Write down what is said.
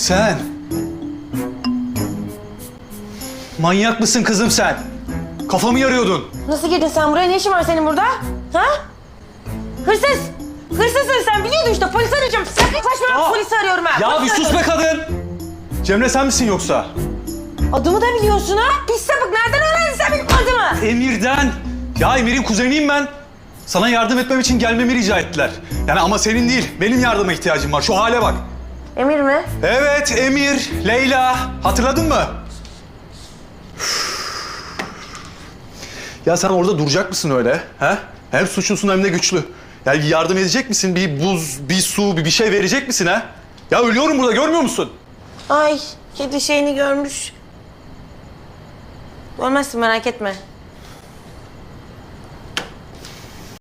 Sen. Manyak mısın kızım sen? Kafamı yarıyordun. Nasıl girdin sen buraya? Ne işin var senin burada? Ha? Hırsız! Hırsızsın sen biliyordun işte polisi arayacağım. Sakın saçmalama Aa! polisi arıyorum ben. Ya bir Polisi sus be arıyorum. kadın. Cemre sen misin yoksa? Adımı da biliyorsun ha? Pis sapık nereden öğrendin sen benim adımı? Emir'den. Ya Emir'in kuzeniyim ben. Sana yardım etmem için gelmemi rica ettiler. Yani ama senin değil, benim yardıma ihtiyacım var. Şu hale bak. Emir mi? Evet, Emir, Leyla. Hatırladın mı? Ya sen orada duracak mısın öyle? He? Hem suçlusun hem de güçlü. Yani yardım edecek misin? Bir buz, bir su, bir bir şey verecek misin ha? Ya ölüyorum burada, görmüyor musun? Ay kedi şeyini görmüş. Ölmezsin merak etme.